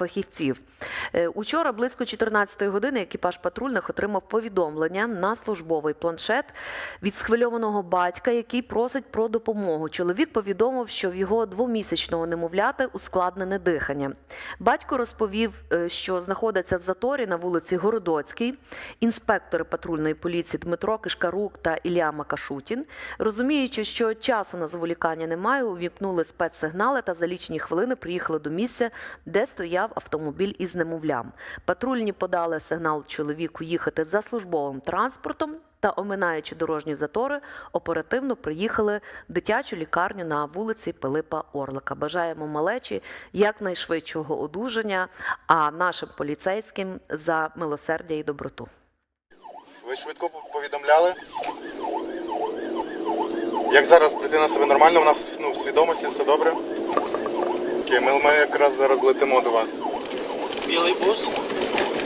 фахівців. Е, Учора близько 14-ї години екіпаж патрульних отримав повідомлення на службовий планшет від схвильованого батька, який просить про допомогу. Чоловік повідомив, що в його двомісячного немовляти ускладнене дихання. Батько розповів, е, що знаходиться в заторі на вулиці Городоцькій. Інспектори патрульної поліції Дмитро Кишкарук та Ілля Макашутін, розуміючи, що часу на зволікання немає, увімкнули спецсигнали та за лічені хвилини приїхали до місця, де стояв автомобіль із немовлям. Патрульні подали сигнал чоловіку їхати за службовим транспортом. Та, оминаючи дорожні затори, оперативно приїхали в дитячу лікарню на вулиці Пилипа Орлика. Бажаємо малечі якнайшвидшого одужання, а нашим поліцейським за милосердя і доброту. Ви швидко повідомляли? Як зараз дитина себе нормально, у нас ну, в свідомості все добре? Окей, ми, ми якраз зараз летимо до вас. Білий бус?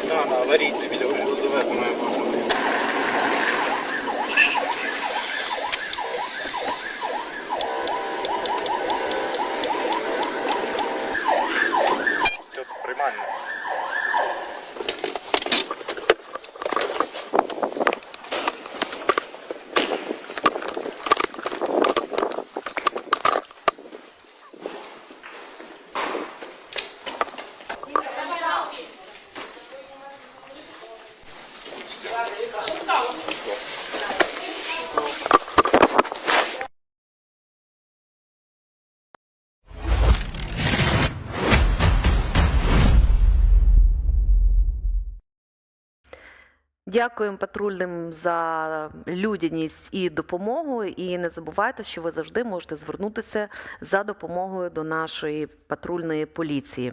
Так, на аварійці біля Елизавети має бути. Все тут приймально. Дякуємо патрульним за людяність і допомогу. І не забувайте, що ви завжди можете звернутися за допомогою до нашої патрульної поліції.